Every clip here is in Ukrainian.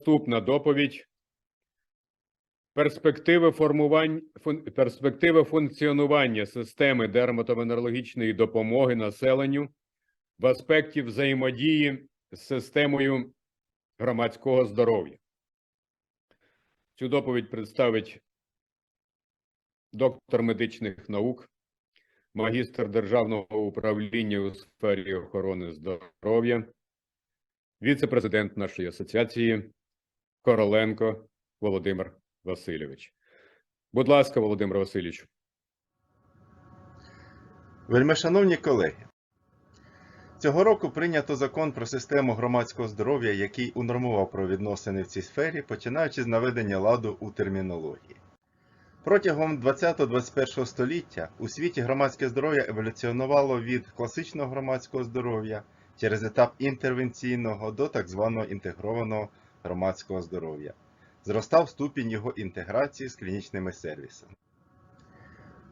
Наступна доповідь. Перспективи фун- перспективи функціонування системи дерматовенерологічної допомоги населенню в аспекті взаємодії з системою громадського здоров'я. Цю доповідь представить доктор медичних наук, магістр державного управління у сфері охорони здоров'я, віце-президент нашої асоціації Короленко Володимир Васильович. Будь ласка, Володимир Васильович. Вельмишановні колеги, цього року прийнято закон про систему громадського здоров'я, який унормував про відносини в цій сфері, починаючи з наведення ладу у термінології. Протягом 20-21 століття у світі громадське здоров'я еволюціонувало від класичного громадського здоров'я через етап інтервенційного до так званого інтегрованого громадського здоров'я. Зростав ступінь його інтеграції з клінічними сервісами.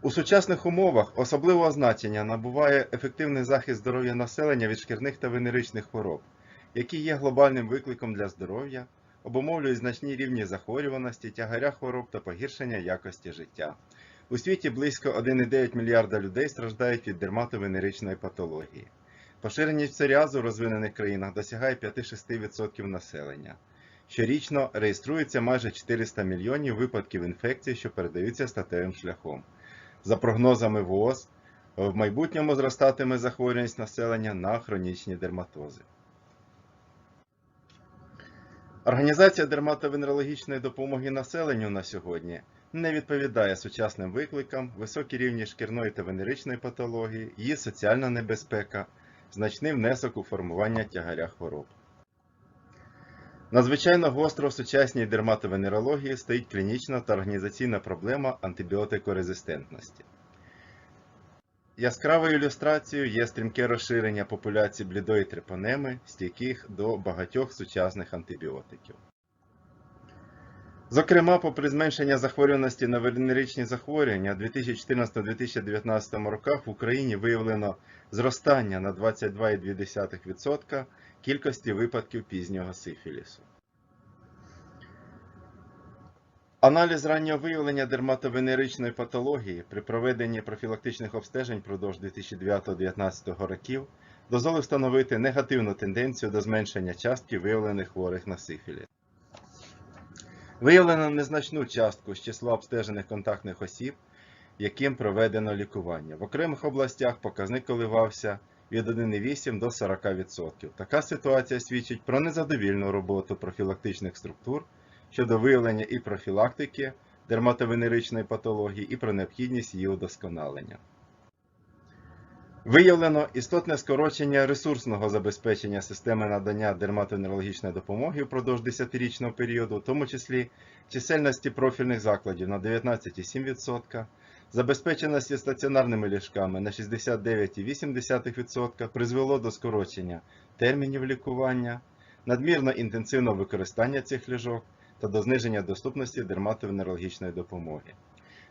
У сучасних умовах особливого значення набуває ефективний захист здоров'я населення від шкірних та венеричних хвороб, які є глобальним викликом для здоров'я, обумовлюють значні рівні захворюваності, тягаря хвороб та погіршення якості життя. У світі близько 1,9 мільярда людей страждають від дерматовенеричної патології. Поширеність псоріазу в розвинених країнах досягає 5-6% населення. Щорічно реєструється майже 400 мільйонів випадків інфекцій, що передаються статевим шляхом. За прогнозами ВООЗ, в майбутньому зростатиме захворюваність населення на хронічні дерматози. Організація дерматовенерологічної допомоги населенню на сьогодні не відповідає сучасним викликам, високі рівні шкірної та венеричної патології, її соціальна небезпека, значний внесок у формування тягаря хвороб. Надзвичайно гостро в сучасній дерматовенерології стоїть клінічна та організаційна проблема антибіотикорезистентності. Яскравою ілюстрацією є стрімке розширення популяції блідої трипонеми, стійких до багатьох сучасних антибіотиків. Зокрема, попри зменшення захворюваності на венеричні захворювання, у 2014-2019 роках в Україні виявлено зростання на 22,2% кількості випадків пізнього сифілісу. Аналіз раннього виявлення дерматовенеричної патології при проведенні профілактичних обстежень впродовж 2009-2019 років дозволив встановити негативну тенденцію до зменшення частки виявлених хворих на сифіліс. Виявлено незначну частку з числа обстежених контактних осіб, яким проведено лікування. В окремих областях показник коливався від 1,8 до 40%. Така ситуація свідчить про незадовільну роботу профілактичних структур щодо виявлення і профілактики дерматовенеричної патології і про необхідність її удосконалення. Виявлено істотне скорочення ресурсного забезпечення системи надання дерматовенерологічної допомоги впродовж 10-річного періоду, в тому числі чисельності профільних закладів на 19,7%, забезпеченості стаціонарними ліжками на 69,8% призвело до скорочення термінів лікування, надмірно інтенсивного використання цих ліжок та до зниження доступності дерматовенерологічної допомоги.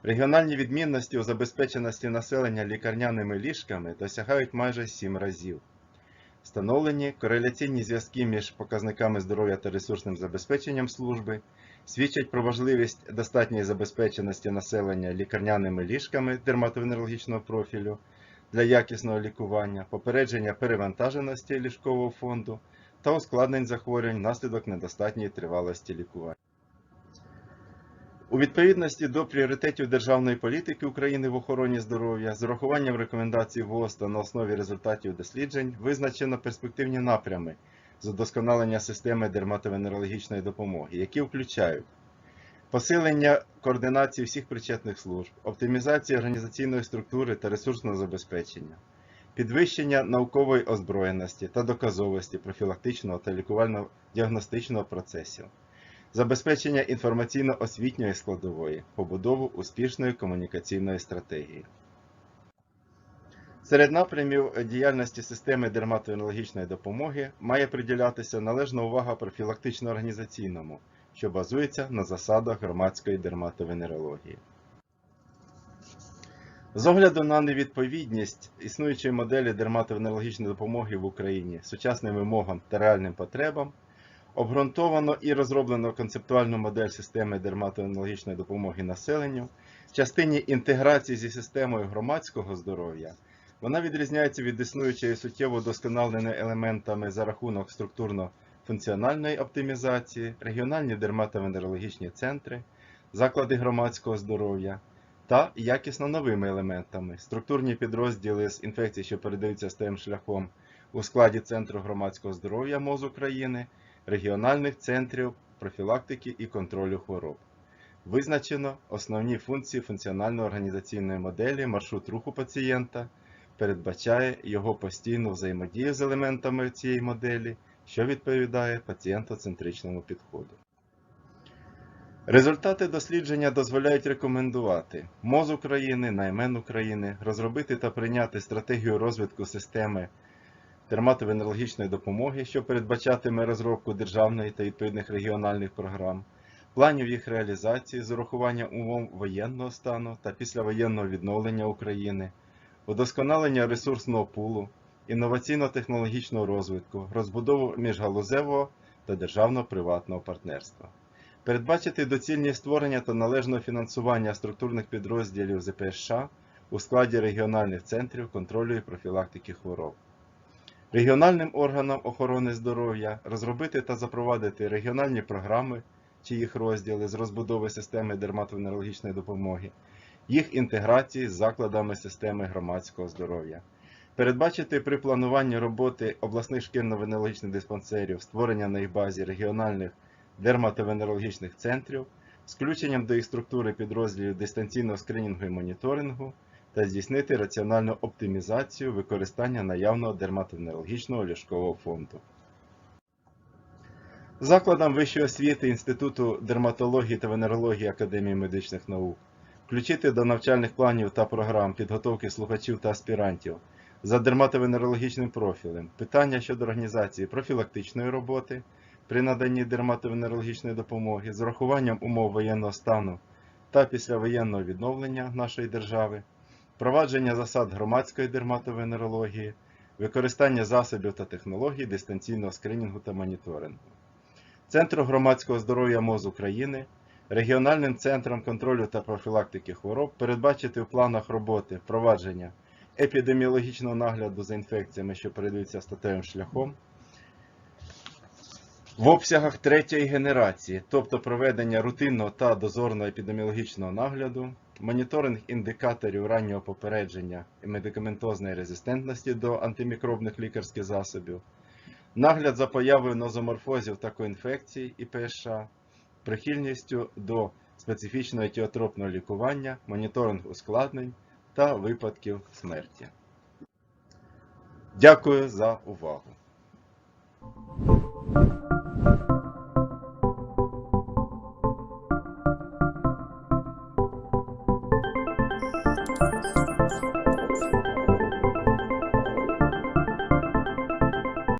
Регіональні відмінності у забезпеченості населення лікарняними ліжками досягають майже 7 разів. Встановлені кореляційні зв'язки між показниками здоров'я та ресурсним забезпеченням служби свідчать про важливість достатньої забезпеченості населення лікарняними ліжками дерматовенерологічного профілю для якісного лікування, попередження перевантаженості ліжкового фонду та ускладнень захворювань внаслідок недостатньої тривалості лікування. У відповідності до пріоритетів державної політики України в охороні здоров'я з урахуванням рекомендацій ВООЗ та на основі результатів досліджень визначено перспективні напрями з удосконалення системи дерматовенерологічної допомоги, які включають посилення координації всіх причетних служб, оптимізація організаційної структури та ресурсного забезпечення, підвищення наукової озброєності та доказовості профілактичного та лікувально-діагностичного процесів забезпечення інформаційно-освітньої складової, побудову успішної комунікаційної стратегії. Серед напрямів діяльності системи дерматоенологічної допомоги має приділятися належна увага профілактично-організаційному, що базується на засадах громадської дерматовенерології. З огляду на невідповідність існуючої моделі дерматовенерологічної допомоги в Україні сучасним вимогам та реальним потребам, Обґрунтовано і розроблено концептуальну модель системи дерматоенологічної допомоги населенню. В частині інтеграції зі системою громадського здоров'я вона відрізняється від існуючої суттєво вдосконаленими елементами за рахунок структурно-функціональної оптимізації, регіональні дерматовенерологічні центри, заклади громадського здоров'я та якісно новими елементами структурні підрозділи з інфекцій, що передаються стаєм шляхом у складі Центру громадського здоров'я МОЗ України, регіональних центрів профілактики і контролю хвороб. Визначено основні функції функціонально-організаційної моделі, маршрут руху пацієнта, передбачає його постійну взаємодію з елементами цієї моделі, що відповідає пацієнтоцентричному підходу. Результати дослідження дозволяють рекомендувати МОЗ України, наймен України, розробити та прийняти стратегію розвитку системи дерматовенерологічної допомоги, що передбачатиме розробку державної та відповідних регіональних програм, планів їх реалізації з урахуванням умов воєнного стану та післявоєнного відновлення України, удосконалення ресурсного пулу, інноваційно-технологічного розвитку, розбудову міжгалузевого та державно-приватного партнерства. Передбачити доцільність створення та належного фінансування структурних підрозділів ЗПШ у складі регіональних центрів контролю і профілактики хвороб. Регіональним органам охорони здоров'я розробити та запровадити регіональні програми чи їх розділи з розбудови системи дерматовенерологічної допомоги, їх інтеграції з закладами системи громадського здоров'я. Передбачити при плануванні роботи обласних шкільно-венерологічних диспансерів створення на їх базі регіональних дерматовенерологічних центрів з включенням до їх структури підрозділів дистанційного скринінгу і моніторингу та здійснити раціональну оптимізацію використання наявного дерматовенерологічного ліжкового фонду. Закладам вищої освіти Інституту дерматології та венерології Академії медичних наук включити до навчальних планів та програм підготовки слухачів та аспірантів за дерматовенерологічним профілем питання щодо організації профілактичної роботи при наданні дерматовенерологічної допомоги з урахуванням умов воєнного стану та післявоєнного відновлення нашої держави, впровадження засад громадської дерматовенерології, використання засобів та технологій дистанційного скринінгу та моніторингу. Центру громадського здоров'я МОЗ України, регіональним центром контролю та профілактики хвороб передбачити в планах роботи впровадження епідеміологічного нагляду за інфекціями, що передаються статевим шляхом, в обсягах третьої генерації, тобто проведення рутинного та дозорного епідеміологічного нагляду, моніторинг індикаторів раннього попередження і медикаментозної резистентності до антимікробних лікарських засобів, нагляд за появою нозоморфозів та коінфекцій і ПСШ, прихильністю до специфічного етіотропного лікування, моніторинг ускладнень та випадків смерті. Дякую за увагу.